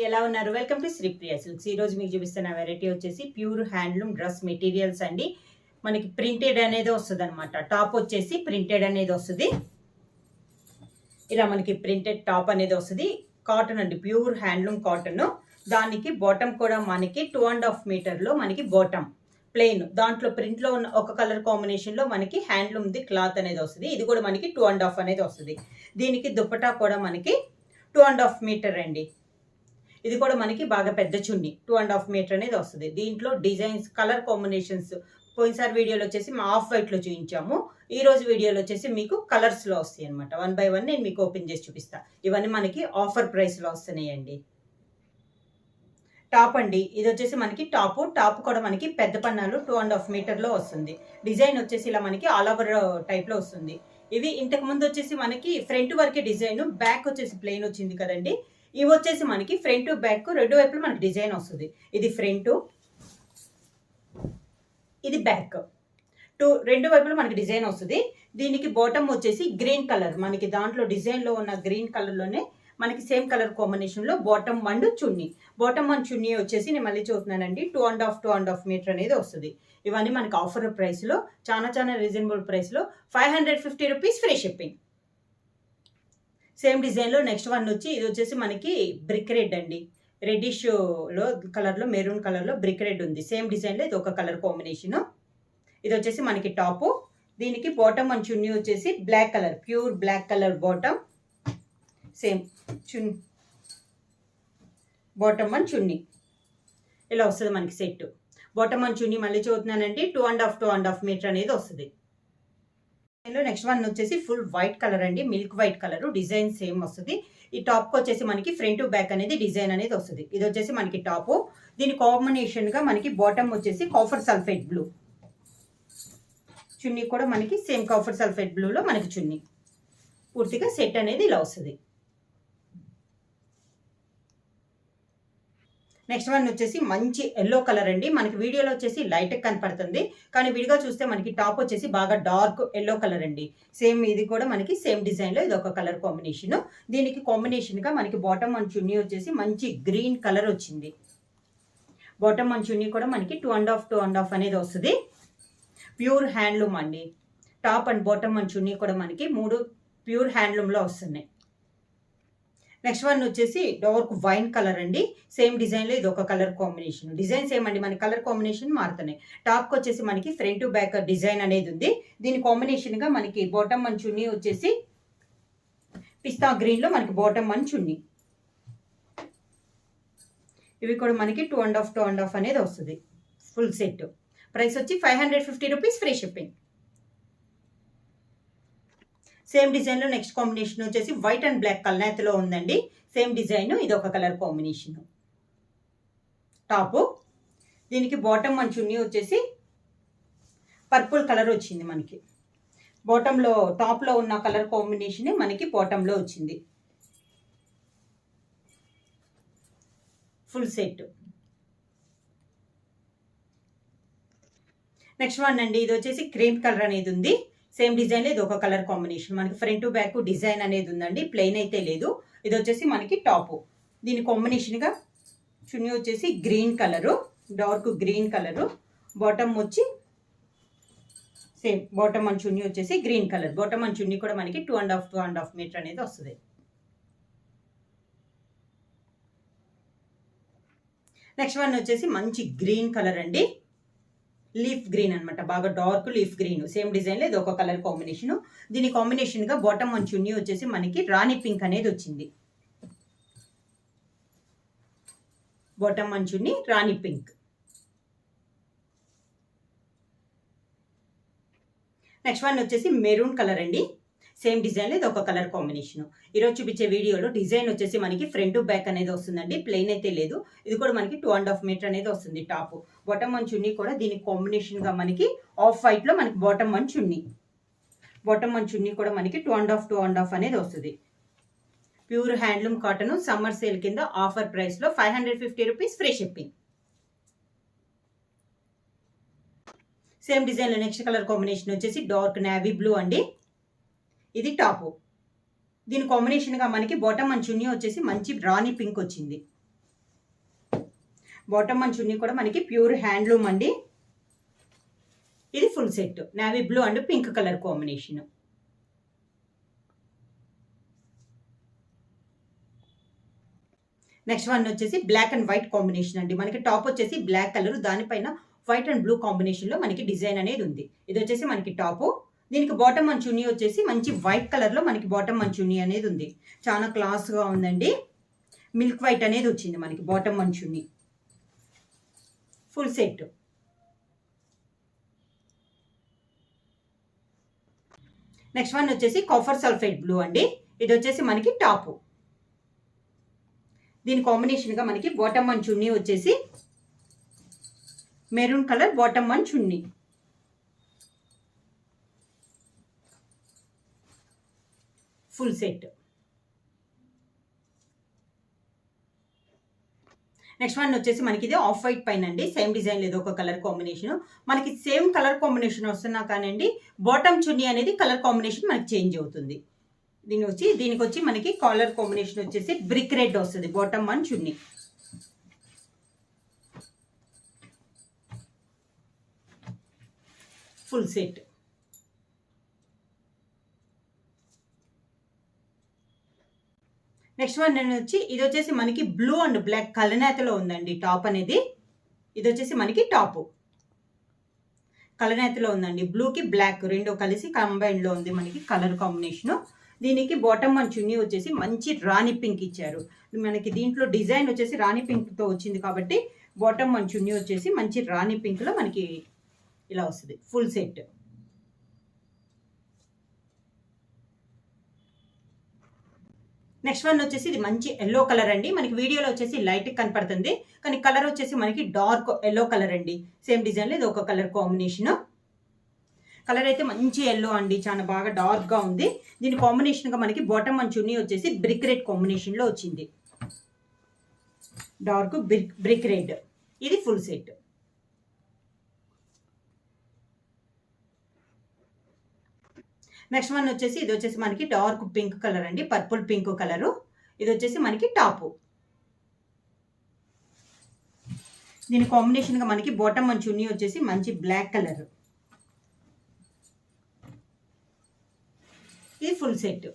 ఎలా ఉన్నారు? Welcome to Sripriya silks ఈ రోజు మీకు చూపిస్తున్న వెరైటీ వచ్చేసి ప్యూర్ హ్యాండ్లూమ్ డ్రెస్ మెటీరియల్స్ అండి. మనకి ప్రింటెడ్ అనేది వస్తుంది అనమాట టాప్ వచ్చేసి ప్రింటెడ్ అనేది వస్తుంది. ఇలా మనకి ప్రింటెడ్ టాప్ అనేది వస్తుంది. కాటన్ అండి ప్యూర్ హ్యాండ్లూమ్ కాటన్ దానికి బాటమ్ కూడా మనకి టూ అండ్ హాఫ్ మీటర్లో మనకి బాటమ్ ప్లెయిన్ దాంట్లో ప్రింట్లో ఉన్న ఒక కలర్ కాంబినేషన్లో మనకి హ్యాండ్లూమ్ది క్లాత్ అనేది వస్తుంది. ఇది కూడా మనకి టూ అండ్ హాఫ్ అనేది వస్తుంది. దీనికి దుప్పటా కూడా మనకి టూ అండ్ హాఫ్ మీటర్ అండి. ఇది కూడా మనకి బాగా పెద్ద chunni two and half meter అనేది వస్తుంది. దీంట్లో డిజైన్స్ కలర్ కాంబినేషన్స్ పోయినసారి వీడియోలో వచ్చేసి మా ఆఫ్ వైట్లో చూపించాము ఈ రోజు వీడియోలో వచ్చేసి మీకు కలర్స్లో వస్తాయి అనమాట వన్ బై వన్ నేను మీకు ఓపెన్ చేసి చూపిస్తాను ఇవన్నీ మనకి ఆఫర్ ప్రైస్లో వస్తున్నాయండి. టాప్ అండి. ఇది వచ్చేసి మనకి టాప్. టాప్ కూడా మనకి పెద్ద పన్నాలు టూ అండ్ హాఫ్ మీటర్లో వస్తుంది. డిజైన్ వచ్చేసి ఇలా మనకి ఆల్ ఓవర్ టైప్లో వస్తుంది. ఇవి ఇంతకు ముందు వచ్చేసి మనకి ఫ్రంట్ వరకే డిజైన్ బ్యాక్ వచ్చేసి ప్లెయిన్ వచ్చింది కదండి. ఇవి వచ్చేసి మనకి ఫ్రంట్ బ్యాక్ రెండు వైపులు మనకి డిజైన్ వస్తుంది. ఇది ఫ్రంట్ ఇది బ్యాక్. టూ రెండు వైపులు మనకి డిజైన్ వస్తుంది. దీనికి బాటమ్ వచ్చేసి గ్రీన్ కలర్. మనకి దాంట్లో డిజైన్లో ఉన్న గ్రీన్ కలర్లోనే మనకి సేమ్ కలర్ కాంబినేషన్లో bottom one chunni. Bottom one chunni వచ్చేసి నేను మళ్ళీ చూస్తున్నానండి. Two and half two and half meter అనేది వస్తుంది. ఇవన్నీ మనకి ఆఫర్ ప్రైస్లో చాలా చాలా రీజనబుల్ ప్రైస్లో five hundred fifty rupees free shipping. Same డిజైన్లో నెక్స్ట్ వన్ వచ్చి ఇది వచ్చేసి మనకి బ్రిక్ రెడ్ అండి. రెడ్డిష్లో కలర్లో మెరూన్ కలర్లో బ్రిక్ రెడ్ ఉంది. సేమ్ డిజైన్లో ఇది ఒక కలర్ కాంబినేషన్. ఇది వచ్చేసి మనకి టాపు. దీనికి బాటమ్ అండ్ చున్నీ వచ్చేసి black colour pure black colour bottom same చున్ bottom and chunni. ఇలా వస్తుంది మనకి సెట్ బాటమ్ అండ్ చున్నీ మళ్ళీ చూస్తున్నానంటే two and half two and half meter అనేది వస్తుంది. నెక్స్ట్ వన్ వచ్చేసి ఫుల్ వైట్ కలర్ అండి. Milk white colour design same వస్తుంది. ఈ టాప్ వచ్చేసి మనకి ఫ్రంట్ బ్యాక్ అనేది డిజైన్ అనేది వస్తుంది. ఇది వచ్చేసి మనకి టాప్ దీని కాంబినేషన్గా మనకి బాటమ్ వచ్చేసి కాఫర్ సల్ఫేట్ బ్లూ చున్నీ కూడా మనకి సేమ్ కాఫర్ సల్ఫేట్ బ్లూలో మనకి చున్నీ. పూర్తిగా సెట్ అనేది ఇలా వస్తుంది. నెక్స్ట్ వన్ వచ్చేసి మంచి ఎల్లో కలర్ అండి. మనకి వీడియోలో వచ్చేసి లైట్ కనపడుతుంది. కానీ విడిగా చూస్తే మనకి టాప్ వచ్చేసి బాగా డార్క్ ఎల్లో కలర్ అండి. సేమ్ ఇది కూడా మనకి సేమ్ డిజైన్లో ఇది ఒక కలర్ కాంబినేషన్. దీనికి కాంబినేషన్గా మనకి బాటమ్ అండ్ చున్నీ వచ్చేసి మంచి గ్రీన్ కలర్ వచ్చింది. బాటమ్ అండ్ చున్నీ కూడా మనకి two and half two and half అనేది వస్తుంది. ప్యూర్ హ్యాండ్లూమ్ అండి. Top and bottom and chunni కూడా మనకి మూడు ప్యూర్ హ్యాండ్లూమ్లో వస్తున్నాయి. నెక్స్ట్ వన్ వచ్చేసి డార్క్ వైన్ కలర్ అండి. సేమ్ డిజైన్లో ఇది ఒక కలర్ కాంబినేషన్. డిజైన్ సేమ్ అండి మన కలర్ కాంబినేషన్ మారుతున్నాయి. టాప్కి వచ్చేసి మనకి ఫ్రంట్ బ్యాక్ డిజైన్ అనేది ఉంది. దీని కాంబినేషన్గా మనకి బాటమ్ అండ్ చున్నీ వచ్చేసి పిస్తా గ్రీన్లో మనకి బాటమ్ అండ్ చున్నీ. ఇవి కూడా మనకి two and half two and half అనేది వస్తుంది. Full set. ప్రైస్ వచ్చి five hundred fifty rupees free shipping. Same డిజైన్లో నెక్స్ట్ కాంబినేషన్ వచ్చేసి వైట్ అండ్ బ్లాక్ కల్నాతిలో ఉందండి. సేమ్ డిజైన్ ఇది ఒక కలర్ కాంబినేషన్ టాపు దీనికి బాటమ్ అండ్ చున్నీ వచ్చేసి పర్పుల్ కలర్ వచ్చింది మనకి. బాటంలో టాప్లో ఉన్న కలర్ కాంబినేషన్ మనకి బాటంలో వచ్చింది. ఫుల్ సెట్ నెక్స్ట్ వన్ అండి ఇది వచ్చేసి క్రీమ్ కలర్ అనేది ఉంది. సేమ్ డిజైన్ ఇది ఒక కలర్ కాంబినేషన్. మనకి ఫ్రంట్ బ్యాక్ డిజైన్ అనేది ఉందండి ప్లెయిన్ అయితే లేదు. ఇది వచ్చేసి మనకి టాపు. దీని కాంబినేషన్గా చున్నీ వచ్చేసి green colour dark green colour. Bottom వచ్చి సేమ్ బాటమ్ అండ్ చున్నీ వచ్చేసి green colour. Bottom and chunni కూడా మనకి two and half two and half meter అనేది వస్తుంది. నెక్స్ట్ వన్ వచ్చేసి మంచి గ్రీన్ కలర్ అండి. లీఫ్ గ్రీన్ అనమాట బాగా డార్క్ లీఫ్ గ్రీన్. సేమ్ డిజైన్లో ఇది ఒక కలర్ కాంబినేషన్. దీని కాంబినేషన్గా బాటమ్ అండ్ చున్నీ వచ్చేసి మనకి రాణి పింక్ అనేది వచ్చింది. బాటమ్ అండ్ చున్నీ రాణి పింక్. నెక్స్ట్ వన్ వచ్చేసి మెరూన్ కలర్ అండి. సేమ్ డిజైన్ ఇది ఒక కలర్ కాంబినేషన్. ఈరోజు చూపించే వీడియోలో డిజైన్ వచ్చేసి మనకి ఫ్రంట్ బ్యాక్ అనేది వస్తుందండి. ప్లెయిన్ అయితే లేదు. ఇది కూడా మనకి టూ అండ్ హాఫ్ మీటర్ అనేది వస్తుంది టాప్. బాటమ్ వన్ చున్నీ కూడా దీనికి కాంబినేషన్గా మనకి ఆఫ్ వైట్లో మనకి bottom one chunni. Bottom one chunni కూడా మనకి two and half two and half అనేది వస్తుంది. Pure handloom cotton summer sale కింద ఆఫర్ ప్రైస్లో five hundred fifty rupees free shipping. Same డిజైన్లో నెక్స్ట్ కలర్ కాంబినేషన్ వచ్చేసి డార్క్ నావీ బ్లూ అండి. ఇది టాపు. దీని కాంబినేషన్గా మనకి బాటమ్ అండ్ చున్నీ వచ్చేసి మంచి రాణి పింక్ వచ్చింది. బాటమ్ అండ్ చున్నీ కూడా మనకి ప్యూర్ హ్యాండ్లూమ్ అండి. ఇది full set navy blue and pink colour combination next one వచ్చేసి బ్లాక్ అండ్ వైట్ కాంబినేషన్ అండి. మనకి టాప్ వచ్చేసి బ్లాక్ కలర్ దానిపైన వైట్ అండ్ బ్లూ కాంబినేషన్లో మనకి డిజైన్ అనేది ఉంది. ఇది వచ్చేసి మనకి టాపు దీనికి బాటమ్ అండ్ వచ్చేసి మంచి వైట్ కలర్లో మనకి బాటమ్ అండ్ అనేది ఉంది. చాలా క్లాస్గా ఉందండి. మిల్క్ వైట్ అనేది వచ్చింది మనకి bottom and full set next one వచ్చేసి కాఫర్ సల్ఫేట్ బ్లూ అండి. ఇది వచ్చేసి మనకి టాపు దీని కాంబినేషన్గా మనకి బాటమ్ వన్ చున్నీ వచ్చేసి maroon colour bottom one chunni full set. Next one వచ్చేసి మనకి ఇది ఆఫ్ వైట్ పైన అండి సేమ్ డిజైన్ లేదు ఒక కలర్ కాంబినేషన్. మనకి సేమ్ కలర్ కాంబినేషన్ వస్తున్నా కానండి బాటమ్ చున్నీ అనేది కలర్ కాంబినేషన్ మనకి చేంజ్ అవుతుంది. దీని వచ్చి దీనికి వచ్చి మనకి కాలర్ కాంబినేషన్ వచ్చేసి బ్రిక్ రెడ్ వస్తుంది bottom one chunni. Full set. Next one నేను వచ్చి ఇది వచ్చేసి మనకి బ్లూ అండ్ బ్లాక్ కలనేతలో ఉందండి టాప్ అనేది. ఇది వచ్చేసి మనకి టాప్ కలనేతలో ఉందండి. బ్లూకి బ్లాక్ రెండు కలిసి కంబైన్లో ఉంది మనకి కలర్ కాంబినేషను దీనికి బాటమ్ అండ్ చున్నీ వచ్చేసి మంచి రాణి పింక్ ఇచ్చారు. మనకి దీంట్లో డిజైన్ వచ్చేసి రాణి పింక్తో వచ్చింది కాబట్టి బాటమ్ అండ్ చున్నీ వచ్చేసి మంచి రాణి పింక్లో మనకి ఇలా వస్తుంది. ఫుల్ సెట్ నెక్స్ట్ వన్ వచ్చేసి ఇది మంచి ఎల్లో కలర్ అండి. మనకి వీడియోలో వచ్చేసి లైట్ కనపడుతుంది. కానీ కలర్ వచ్చేసి మనకి డార్క్ ఎల్లో కలర్ అండి. సేమ్ డిజైన్లో ఇది ఒక కలర్ కాంబినేషన్ కలర్ అయితే మంచి ఎల్లో అండి. చాలా బాగా డార్క్గా ఉంది. దీని కాంబినేషన్గా మనకి బాటమ్ అండ్ చున్నీ వచ్చేసి బ్రిక్ రెడ్ కాంబినేషన్లో వచ్చింది. డార్క్ బ్రిక్ బ్రిక్ రెడ్ ఇది ఫుల్ సెట్ నెక్స్ట్ వన్ వచ్చేసి ఇది వచ్చేసి మనకి డార్క్ పింక్ కలర్ అండి పర్పుల్ పింక్ కలరు. ఇది వచ్చేసి మనకి టాపు. దీని కాంబినేషన్గా మనకి బాటమ్ మంచి చున్నీ వచ్చేసి మంచి బ్లాక్ కలర్. ఇది ఫుల్ సెట్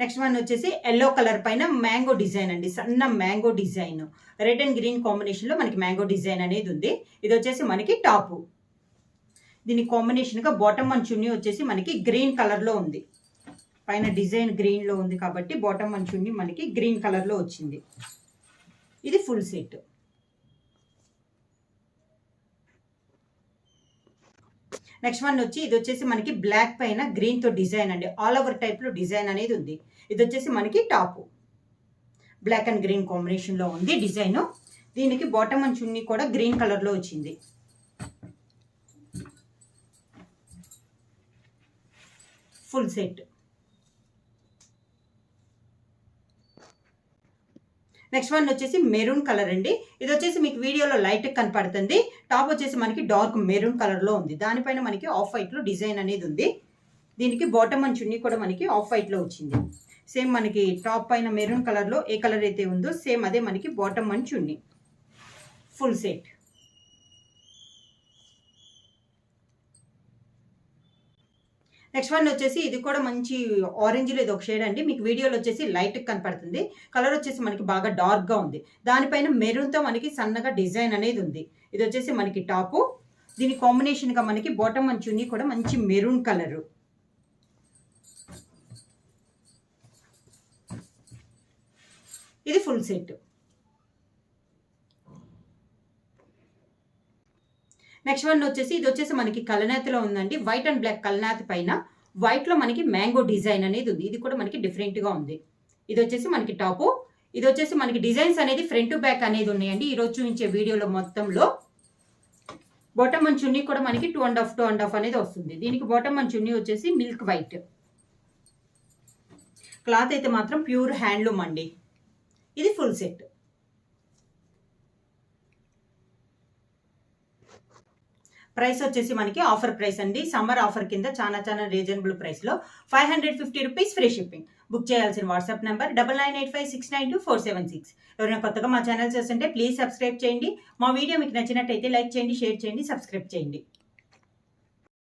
నెక్స్ట్ వన్ వచ్చేసి ఎల్లో కలర్ పైన మ్యాంగో డిజైన్ అండి. సన్న mango design. Red and green కాంబినేషన్లో మనకి మ్యాంగో డిజైన్ అనేది ఉంది. ఇది వచ్చేసి మనకి టాపు. దీని కాంబినేషన్గా బాటమ్ అండ్ చున్నీ వచ్చేసి మనకి గ్రీన్ కలర్లో ఉంది. పైన డిజైన్ గ్రీన్లో ఉంది కాబట్టి బాటమ్ అండ్ చున్నీ మనకి గ్రీన్ కలర్లో వచ్చింది. ఇది ఫుల్ సెట్ నెక్స్ట్ వన్ వచ్చి ఇది వచ్చేసి మనకి బ్లాక్ పైన గ్రీన్తో డిజైన్ అండి. ఆల్ ఓవర్ టైప్లో డిజైన్ అనేది ఉంది. ఇది వచ్చేసి మనకి టాపు. బ్లాక్ అండ్ గ్రీన్ కాంబినేషన్లో ఉంది డిజైను. దీనికి బాటమ్ అండ్ చున్నీ కూడా గ్రీన్ కలర్లో వచ్చింది. ఫుల్ సెట్ నెక్స్ట్ వన్ వచ్చేసి మెరూన్ కలర్ అండి. ఇది వచ్చేసి మీకు వీడియోలో లైట్ కనపడుతుంది. టాప్ వచ్చేసి మనకి డార్క్ మెరూన్ కలర్లో ఉంది. దానిపైన మనకి ఆఫ్ వైట్లో డిజైన్ అనేది ఉంది. దీనికి బాటమ్ అండ్ చున్నీ కూడా మనకి ఆఫ్ వైట్లో వచ్చింది. సేమ్ మనకి టాప్ పైన మెరూన్ కలర్లో ఏ కలర్ అయితే ఉందో సేమ్ అదే మనకి bottom and chunni. Full set. Next one వచ్చేసి ఇది కూడా మంచి ఆరెంజ్లో ఇది ఒక షేడ్ అండి. మీకు వీడియోలో వచ్చేసి లైట్ కనపడుతుంది. కలర్ వచ్చేసి మనకి బాగా డార్క్గా ఉంది. దానిపైన మెరూన్తో మనకి సన్నగా డిజైన్ అనేది ఉంది. ఇది వచ్చేసి మనకి టాపు దీని కాంబినేషన్గా మనకి బాటమ్ అండ్ చున్నీ కూడా మంచి మెరూన్ కలరు ఇది ఫుల్ సెట్ నెక్స్ట్ వన్ వచ్చేసి ఇది వచ్చేసి మనకి కలనేతలో ఉందండి. వైట్ అండ్ బ్లాక్ కలనేత పైన వైట్లో మనకి మ్యాంగో డిజైన్ అనేది ఉంది. ఇది కూడా మనకి డిఫరెంట్గా ఉంది. ఇది వచ్చేసి మనకి టాపు. ఇది వచ్చేసి మనకి డిజైన్స్ అనేది ఫ్రంట్ బ్యాక్ అనేది ఉన్నాయండి. ఈరోజు చూపించే వీడియోలో మొత్తంలో బాటమ్ అండ్ చున్నీ కూడా మనకి two and half two and half అనేది వస్తుంది. దీనికి బాటమ్ అండ్ చున్నీ వచ్చేసి మిల్క్ వైట్ క్లాత్ అయితే మాత్రం ప్యూర్ హ్యాండ్లూమ్ అండి. ఇది ఫుల్ సెట్ ప్రైస్ వచ్చేసి మనకి ఆఫర్ ప్రైస్ అండి. సమ్మర్ ఆఫర్ కింద చాలా చాలా రీజనబుల్ ప్రైస్లో five hundred fifty rupees free shipping. Book చేయాల్సిన WhatsApp number double nine eight five six nine two four seven six. ఎవరైనా కొత్తగా మా ఛానల్ చూస్తుంటే ప్లీజ్ సబ్స్క్రైబ్ చేయండి. మా వీడియో మీకు నచ్చినట్టయితే లైక్ చేయండి షేర్ చేయండి సబ్స్క్రైబ్ చేయండి.